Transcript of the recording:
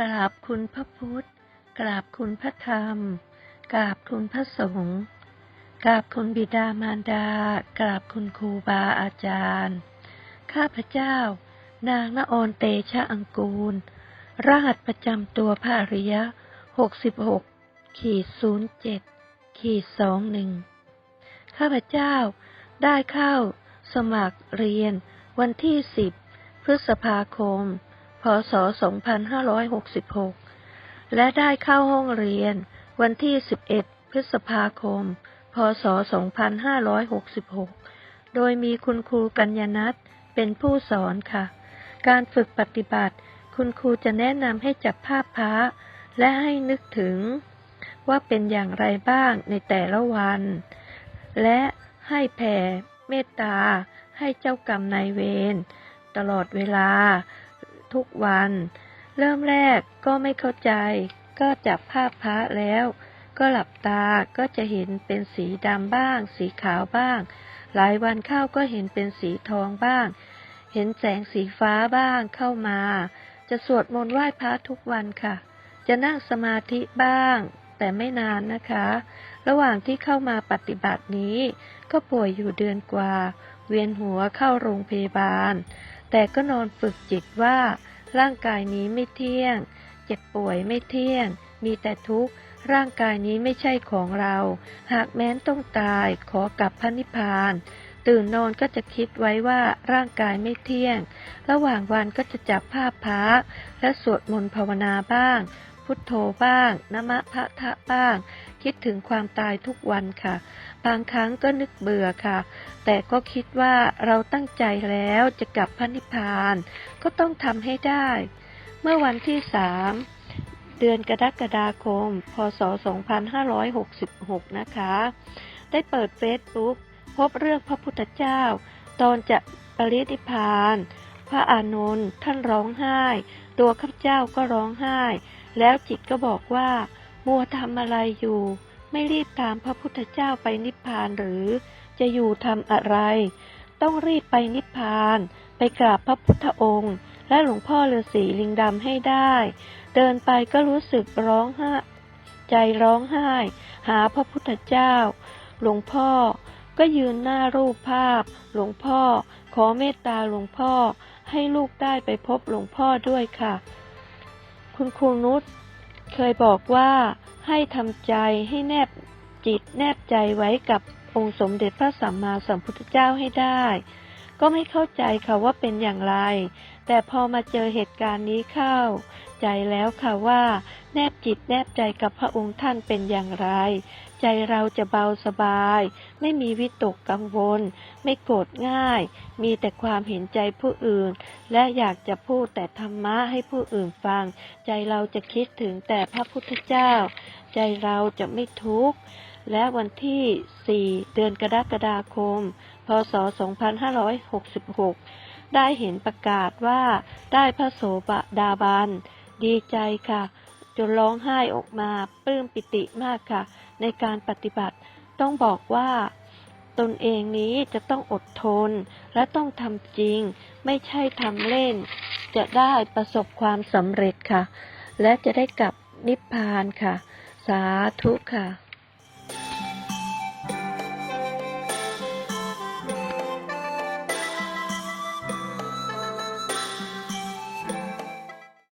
กราบคุณพระพุทธ กราบคุณพระธรรม กราบคุณพระสงฆ์กราบคุณบิดามารดา กราบคุณครูบาอาจารย์ ข้าพเจ้า นางนออนเตชะอังกูล รหัสประจำตัวพระอริยะ66ขีด07ขีด21ข้าพเจ้าได้เข้าสมัครเรียนวันที่10พฤษภาคม พศ 2566 และได้เข้าห้องเรียนวันที่ 11 พฤษภาคม พศ 2566 โดยมีคุณครูกัญญนัทเป็นผู้สอนค่ะ การฝึกปฏิบัติ คุณครูจะแนะนำให้จับภาพพระและให้นึกถึงว่าเป็นอย่างไรบ้างในแต่ละวัน และให้แผ่เมตตาให้เจ้ากรรมนายเวรตลอดเวลา ทุกวัน เริ่มแรกก็ไม่เข้าใจ ก็จับภาพพระแล้ว ก็หลับตาก็จะเห็นเป็นสีดำบ้าง สีขาวบ้าง หลายวันเข้าก็เห็นเป็นสีทองบ้าง เห็นแสงสีฟ้าบ้างเข้ามา จะสวดมนต์ไหว้พระทุกวันค่ะ จะนั่งสมาธิบ้าง แต่ไม่นานนะคะ ระหว่างที่เข้ามาปฏิบัตินี้ ก็ป่วยอยู่เดือนกว่า เวียนหัวเข้าโรงพยาบาล แต่ก็นอนฝึกจิตว่า ร่างกายนี้ไม่เที่ยง เจ็บป่วยไม่เที่ยง มีแต่ทุกข์ ร่างกายนี้ไม่ใช่ของเรา หากแม้นต้องตายขอกลับพระนิพพาน ตื่นนอนก็จะคิดไว้ว่าร่างกายไม่เที่ยง ระหว่างวันก็จะจับภาพพระและสวดมนต์ภาวนาบ้าง พุทโธบ้างนมะพระทะบ้าง คิดถึงความตายทุกวันค่ะ บางครั้งก็นึกเบื่อค่ะ แต่ก็คิดว่าเราตั้งใจแล้วจะกลับพระนิพพาน ก็ต้องทำให้ได้ เมื่อวันที่สามเดือนกรกฎาคม พศ 2566 นะคะ ได้เปิดเฟซบุ๊กพบเรื่องพระพุทธเจ้า ตอนจะปรินิพพาน พระอานนท์ท่านร้องไห้ ตัวข้าพเจ้าก็ร้องไห้ แล้วจิตก็บอกว่า มัวทำอะไรอยู่ ไม่รีบตามพระพุทธเจ้าไปนิพพานหรือ จะอยู่ทำอะไร ต้องรีบไปนิพพาน ไปกราบพระพุทธองค์ และหลวงพ่อฤาษีลิงดำให้ได้ เดินไปก็รู้สึกร้องไห้ใจร้องไห้ หาพระพุทธเจ้า หลวงพ่อก็ยืนหน้ารูปภาพ หลวงพ่อ ขอเมตตาหลวงพ่อให้ลูกได้ไปพบหลวงพ่อด้วยค่ะ คุณครูนุชเคยบอกว่า ให้ทำใจให้แนบจิตแนบใจไว้กับองค์สมเด็จพระสัมมาสัมพุทธเจ้าให้ได้ ก็ไม่เข้าใจค่ะว่าเป็นอย่างไร แต่พอมาเจอเหตุการณ์นี้เข้า ใจแล้วค่ะว่า แนบจิตแนบใจกับพระองค์ท่านเป็นอย่างไร ใจเราจะเบาสบาย ไม่มีวิตกกังวล ไม่โกรธง่าย มีแต่ความเห็นใจผู้อื่น และอยากจะพูดแต่ธรรมะให้ผู้อื่นฟัง ใจเราจะคิดถึงแต่พระพุทธเจ้า ใจเราจะไม่ทุกข์ และวันที่ 4 เดือนกรกฎาคม พศ 2566 ได้เห็นประกาศว่าได้พระโสบดาบัน ดีใจค่ะ จนร้องไห้ออกมาปลื้มปิติมากค่ะ ในการปฏิบัติ ต้องบอกว่า ตนเองนี้จะต้องอดทน และต้องทำจริง ไม่ใช่ทำเล่น จะได้ประสบความสำเร็จค่ะ และจะได้กลับนิพพานค่ะ สาธุค่ะ